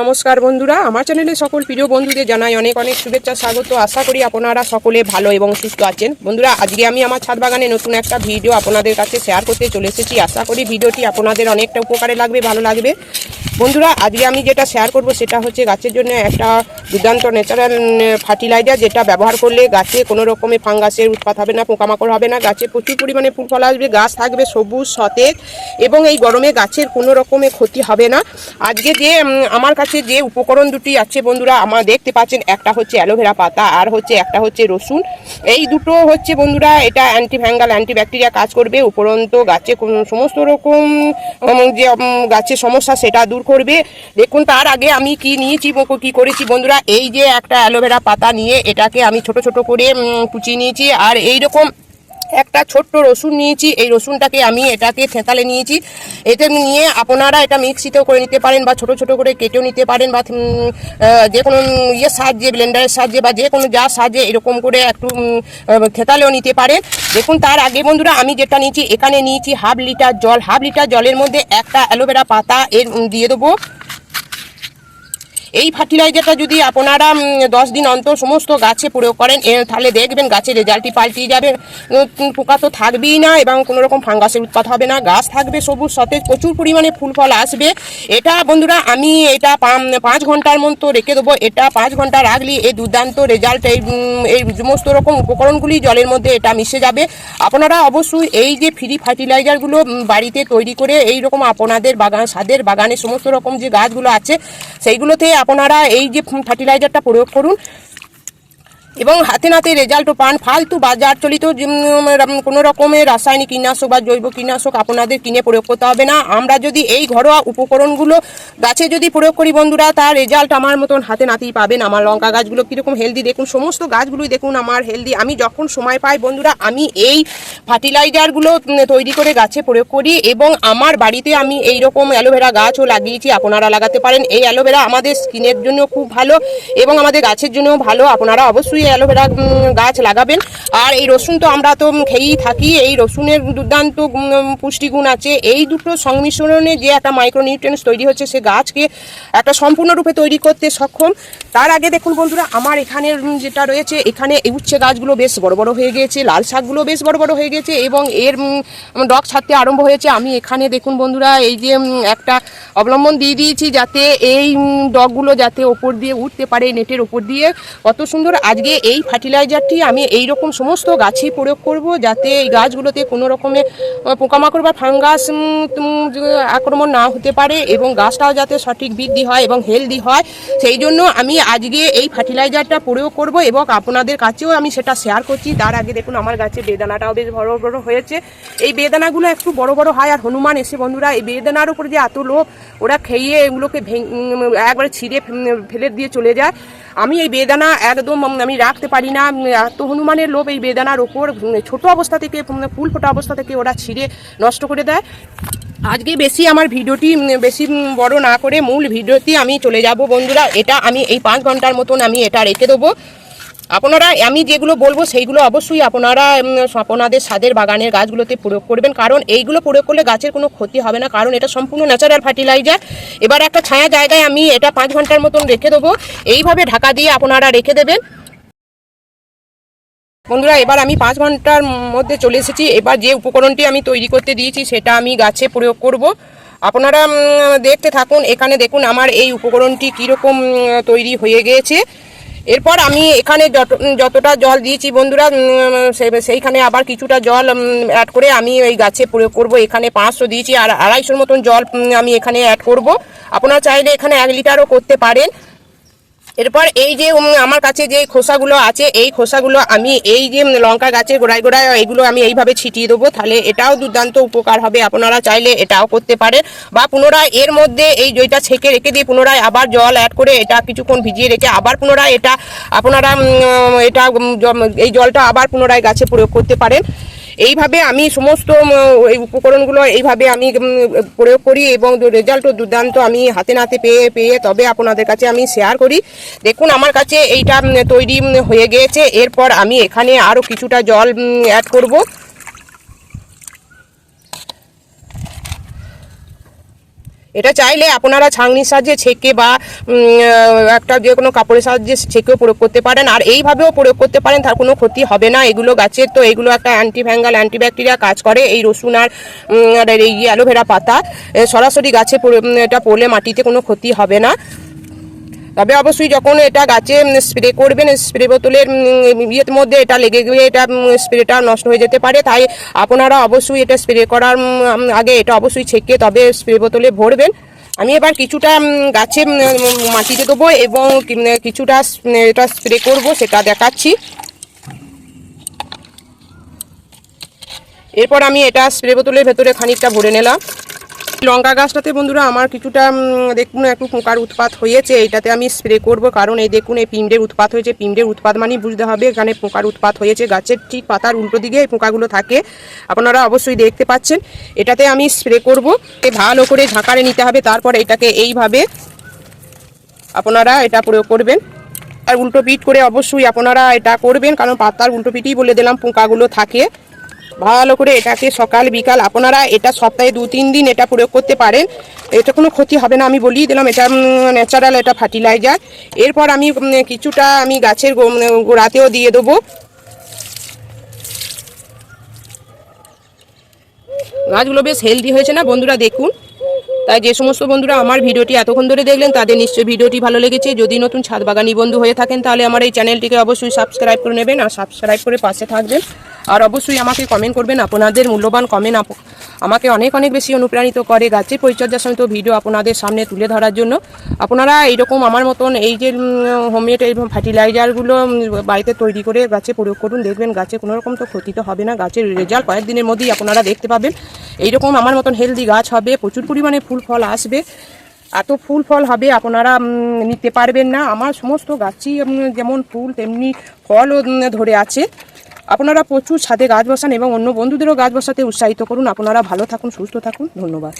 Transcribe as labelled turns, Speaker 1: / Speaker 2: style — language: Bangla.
Speaker 1: নমস্কার বন্ধুরা, আমার চ্যানেলে সকল প্রিয় বন্ধুদের জানাই অনেক অনেক শুভেচ্ছা, স্বাগত। আশা করি আপনারা সকলে ভালো এবং সুস্থ আছেন। বন্ধুরা, আজকে আমি আমার ছাদ বাগানে নতুন একটা ভিডিও আপনাদের কাছে শেয়ার করতে চলে এসেছি। আশা করি ভিডিওটি আপনাদের অনেকটা উপকারে লাগবে, ভালো লাগবে। বন্ধুরা, আজকে আমি যেটা শেয়ার করব সেটা হচ্ছে গাছের জন্য একটা দুর্দান্ত ন্যাচারাল ফার্টিলাইজার যেটা ব্যবহার করলে গাছে কোনো রকমের ফাঙ্গাসের উৎপাত হবে না, পোকামাকড় হবে না। গাছে প্রচুর পরিমাণে ফুল ফল আসবে, গাছ থাকবে সবুজ, সতেজ এবং এই গরমে গাছের কোনো রকমের ক্ষতি হবে না। আজকে যে আমার কাছে যে উপকরণ দুটি আছে বন্ধুরা, আমার দেখতে পাচ্ছেন, একটা হচ্ছে অ্যালোভেরা পাতা আর হচ্ছে একটা হচ্ছে রসুন। এই দুটো হচ্ছে বন্ধুরা, এটা অ্যান্টি ফ্যাঙ্গাল অ্যান্টিব্যাকটেরিয়া কাজ করবে। উপরন্ত গাছে কোন- সমস্ত রকম যে গাছের সমস্যা, সেটা দূর করবে। দেখুন, তার আগে আমি কি নিয়েছি কি করেছি বন্ধুরা? এই যে একটা অ্যালোভেরা পাতা নিয়ে এটাকে আমি ছোট ছোট করে কুচিয়ে নিয়েছি। আর এই রকম একটা ছোট্ট রসুন নিয়েছি। এই রসুনটাকে আমি এটাকে থেঁতালে নিয়েছি। এটা নিয়ে আপনারা এটা মিক্সিতেও করে নিতে পারেন বা ছোট ছোট করে কেটেও নিতে পারেন বা যে কোনো ইয়ের সাহায্যে, ব্লেন্ডারের সাহায্যে বা যে কোনো যার সাহায্যে এরকম করে একটু থেঁতালেও নিতে পারেন। দেখুন, তার আগে বন্ধুরা আমি যেটা নিয়েছি, এখানে নিয়েছি হাফ লিটার জল। হাফ লিটার জলের মধ্যে একটা অ্যালোভেরা পাতা এর দিয়ে দেবো। এই ফার্টিলাইজারটা যদি আপনারা দশ দিন অন্তর সমস্ত গাছে প্রয়োগ করেন তাহলে দেখবেন গাছের রেজাল্টই পাল্টিয়ে যাবে। পোকা তো থাকবেই না এবং কোনো রকম ফাঙ্গাসের উৎপাত হবে না। গাছ থাকবে সবুজ, সতেজ, প্রচুর পরিমাণে ফুল, ফল আসবে। এটা বন্ধুরা, আমি এটা পাঁচ ঘণ্টার মতো রেখে দেবো। এটা পাঁচ ঘণ্টা রাখলে এই দুর্দান্ত রেজাল্ট, এই এই সমস্ত রকম উপকরণগুলি জলের মধ্যে এটা মিশে যাবে। আপনারা অবশ্যই এই যে ফ্রি ফার্টিলাইজারগুলো বাড়িতে তৈরি করে এই রকম আপনাদের বাগান, সাদের বাগানে সমস্ত রকম যে গাছগুলো আছে, সেইগুলোতে আপনারা এই যে ফার্টিলাইজারটা প্রয়োগ করুন এবং হাতে নাতে রেজাল্টও পান। ফালতু বাজার চলিত কোনো রকমের রাসায়নিক কীটনাশক বা জৈব কীটনাশক আপনাদের কিনে প্রয়োগ করতে হবে না। আমরা যদি এই ঘরোয়া উপকরণগুলো গাছে যদি প্রয়োগ করি বন্ধুরা, তার রেজাল্ট আমার মতন হাতে নাতেই পাবেন। আমার লঙ্কা গাছগুলো কীরকম হেলদি দেখুন, সমস্ত গাছগুলোই দেখুন আমার হেলদি আমি যখন সময় পাই বন্ধুরা, আমি এই ফার্টিলাইজারগুলো তৈরি করে গাছে প্রয়োগ করি এবং আমার বাড়িতে আমি এই রকম অ্যালোভেরা গাছও লাগিয়েছি, আপনারা লাগাতে পারেন। এই অ্যালোভেরা আমাদের স্কিনের জন্য খুব ভালো এবং আমাদের গাছের জন্য ভালো। আপনারা অবশ্যই অ্যালোভেরা গাছ লাগাবেন। আর এই রসুন তো আমরা তো খেয়েই থাকি, এই রসুনের দুর্দান্ত পুষ্টিগুণ আছে। এই দুটো সংমিশ্রণে যে একটা মাইক্রোনিউট্রিয়েন্টস তৈরি হচ্ছে সে গাছকে একটা সম্পূর্ণরূপে তৈরি করতে সক্ষম। তার আগে দেখুন বন্ধুরা, আমার এখানে যেটা রয়েছে, এখানে এই উচ্ছে গাছগুলো বেশ বড় বড় হয়ে গিয়েছে, লাল শাকগুলো বেশ বড় বড় হয়ে গেছে এবং এর ডগ ছাড়তে আরম্ভ হয়েছে। আমি এখানে দেখুন বন্ধুরা, এই যে একটা অবলম্বন দিয়ে দিয়েছি যাতে এই ডগগুলো যাতে ওপর দিয়ে উঠতে পারে, নেটের ওপর দিয়ে। কত সুন্দর। আজকে এই ফার্টিলাইজারটি আমি এই রকম সমস্ত গাছেই প্রয়োগ করব যাতে এই গাছগুলোতে কোনো রকমের পোকামাকড় বা ফাঙ্গাস আক্রমণ না হতে পারে এবং গাছটাও যাতে সঠিক বৃদ্ধি হয় এবং হেলদি হয়। সেই জন্য আমি আজকে এই ফার্টিলাইজারটা প্রয়োগ করব এবং আপনাদের কাছেও আমি সেটা শেয়ার করছি। তার আগে দেখুন, আমার গাছে বেদানাটাও বেশ বড় বড় হয়েছে। এই বেদানাগুলো একটু বড় বড় হয় আর হনুমান এসে বন্ধুরা, এই বেদানার উপর যে এত লোভ, ওরা খেয়ে এগুলোকে একবারে ছিঁড়ে ফেলে দিয়ে চলে যায়। আমি এই বেদানা একদম আমি রাখতে পারি না। এত হনুমানের লোভ এই বেদানার ওপর ছোটো অবস্থা থেকে ফুল ফোটা অবস্থা থেকে ওরা ছিঁড়ে নষ্ট করে দেয়। আজকে বেশি আমার ভিডিওটি বেশি বড় না করে মূল ভিডিওতে আমি চলে যাব বন্ধুরা। এটা আমি এই পাঁচ ঘণ্টার মতন আমি এটা রেখে দেবো। আপনারা, আমি যেগুলো বলব সেইগুলো অবশ্যই আপনারা আপনাদের ছাদের বাগানের গাছগুলোতে প্রয়োগ করবেন। কারণ এইগুলো প্রয়োগ করলে গাছের কোনো ক্ষতি হবে না, কারণ এটা সম্পূর্ণ ন্যাচারাল ফার্টিলাইজার এবার একটা ছায়া জায়গায় আমি এটা পাঁচ ঘণ্টার মতন রেখে দেবো। এইভাবে ঢাকা দিয়ে আপনারা রেখে দেবেন। বন্ধুরা, এবার আমি পাঁচ ঘণ্টার মধ্যে চলে এসেছি। এবার যে উপকরণটি আমি তৈরি করতে দিয়েছি, সেটা আমি গাছে প্রয়োগ করব। আপনারা দেখতে থাকুন। এখানে দেখুন, আমার এই উপকরণটি কীরকম তৈরি হয়ে গিয়েছে। এরপর আমি এখানে যত- যতটা জল দিয়েছি বন্ধুরা সেইখানে আবার কিছুটা জল অ্যাড করে আমি এই গাছে প্রয়োগ করব। এখানে পাঁচশো দিয়েছি, আর আড়াইশোর মতন জল আমি এখানে অ্যাড করব। আপনারা চাইলে এখানে এক লিটারও করতে পারেন। এরপর এই যে আমার কাছে যে খোসাগুলো আছে, এই খোসাগুলো আমি, এই যে লঙ্কা গাছের গোড়ায় গোড়ায় এইগুলো আমি এইভাবে ছিটিয়ে দেবো। তাহলে এটাও দুর্দান্ত উপকার হবে। আপনারা চাইলে এটাও করতে পারেন। বা পুনরায় এর মধ্যে এই জইটা ছেঁকে রেখে দিয়ে পুনরায় আবার জল অ্যাড করে এটা কিছুক্ষণ ভিজিয়ে রেখে আবার পুনরায় এটা, আপনারা এটা এই জলটা আবার পুনরায় গাছে প্রয়োগ করতে পারেন। এইভাবে আমি সমস্ত এই উপকরণগুলো এইভাবে আমি প্রয়োগ করি এবং রেজাল্টও দুর্দান্ত আমি হাতে নাতে পেয়ে পেয়ে তবে আপনাদের কাছে আমি শেয়ার করি। দেখুন আমার কাছে এইটা তৈরি হয়ে গিয়েছে। এরপর আমি এখানে আরও কিছুটা জল অ্যাড করব। এটা চাইলে আপনারা ছাঁকনির সাহায্যে ছেঁকে বা একটা যে কোনো কাপড়ের সাহায্যে ছেঁকেও প্রয়োগ করতে পারেন। আর এইভাবেও প্রয়োগ করতে পারেন, তার কোনো ক্ষতি হবে না। এগুলো গাছের, তো এগুলো একটা অ্যান্টি ফ্যাঙ্গাল অ্যান্টিব্যাকটেরিয়া কাজ করে। এই রসুন আর এই অ্যালোভেরা পাতা সরাসরি গাছে এটা পড়লে মাটিতে কোনো ক্ষতি হবে না। তবে অবশ্যই যখন এটা গাছে স্প্রে করবেন স্প্রে বোতলের ইয়ের মধ্যে এটা লেগে গিয়ে এটা স্প্রেটা নষ্ট হয়ে যেতে পারে। তাই আপনারা অবশ্যই এটা স্প্রে করার আগে এটা অবশ্যই ছেঁকে তবে স্প্রে বোতলে ভরবেন। আমি এবার কিছুটা গাছে মাটিতে দেবো এবং কিছুটা এটা স্প্রে করব, সেটা দেখাচ্ছি। এরপর আমি এটা স্প্রে বোতলের ভেতরে খানিকটা ভরে নিলাম। লঙ্কা গাছটাতে বন্ধুরা আমার কিছুটা দেখুন, একটু পোকার উৎপাত হয়েছে। এটাতে আমি স্প্রে করব, কারণ এই দেখুন, এই পিমড়ের উৎপাত হয়েছে। পিমড়ের উৎপাত মানেই বুঝতে হবে, এখানে পোকার উৎপাত হয়েছে। গাছের ঠিক পাতার উল্টো দিকে এই পোকাগুলো থাকে। আপনারা অবশ্যই দেখতে পাচ্ছেন। এটাতে আমি স্প্রে করব। ভালো করে ঝাঁকারে নিতে হবে, তারপর এটাকে এইভাবে আপনারা এটা প্রয়োগ করবেন। আর উল্টো পিঠ করে অবশ্যই আপনারা এটা করবেন, কারণ পাতার উল্টো পিঠই বলে দিলাম, পোকাগুলো থাকে। ভালো করে এটাকে সকাল, বিকাল আপনারা এটা সপ্তাহে দু, তিন দিন এটা প্রয়োগ করতে পারেন। এটা কোনো ক্ষতি হবে না, আমি বলিয়ে দিলাম, এটা ন্যাচারাল এটা ফার্টিলাইজার এরপর আমি কিছুটা আমি গাছের গোড়াতেও দিয়ে দেবো। গাছগুলো বেশ হেলদি হয়েছে না বন্ধুরা, দেখুন। তাই যে সমস্ত বন্ধুরা আমার ভিডিওটি এতক্ষণ ধরে দেখলেন, তাদের নিশ্চয়ই ভিডিওটি ভালো লেগেছে। যদি নতুন ছাদ বাগানি বন্ধু হয়ে থাকেন, তাহলে আমার এই চ্যানেলটিকে অবশ্যই সাবস্ক্রাইব করে নেবেন আর সাবস্ক্রাইব করে পাশে থাকবেন। আর অবশ্যই আমাকে কমেন্ট করবেন, আপনাদের মূল্যবান কমেন্ট আমাকে অনেক অনেক বেশি অনুপ্রাণিত করে গাছের পরিচর্যার সমেত ভিডিও আপনাদের সামনে তুলে ধরার জন্য। আপনারা এইরকম আমার মতন এই যে হোমমেড এই ফার্টিলাইজারগুলো বাড়িতে তৈরি করে গাছে প্রয়োগ করুন, দেখবেন গাছে কোনো রকম তো ক্ষতি তো হবে না। গাছের রেজাল্ট কয়েকদিনের মধ্যেই আপনারা দেখতে পাবেন। এইরকম আমার মতন হেলদি গাছ হবে, প্রচুর পরিমাণে ফুল ফল আসবে। এত ফুল ফল হবে আপনারা নিতে পারবেন না। আমার সমস্ত গাছই যেমন ফুল, তেমনি ফলও ধরে আছে। আপনারা প্রচুর ছাদে গাছ বসান এবং অন্য বন্ধুদেরও গাছ বসাতে উৎসাহিত করুন। আপনারা ভালো থাকুন, সুস্থ থাকুন। ধন্যবাদ।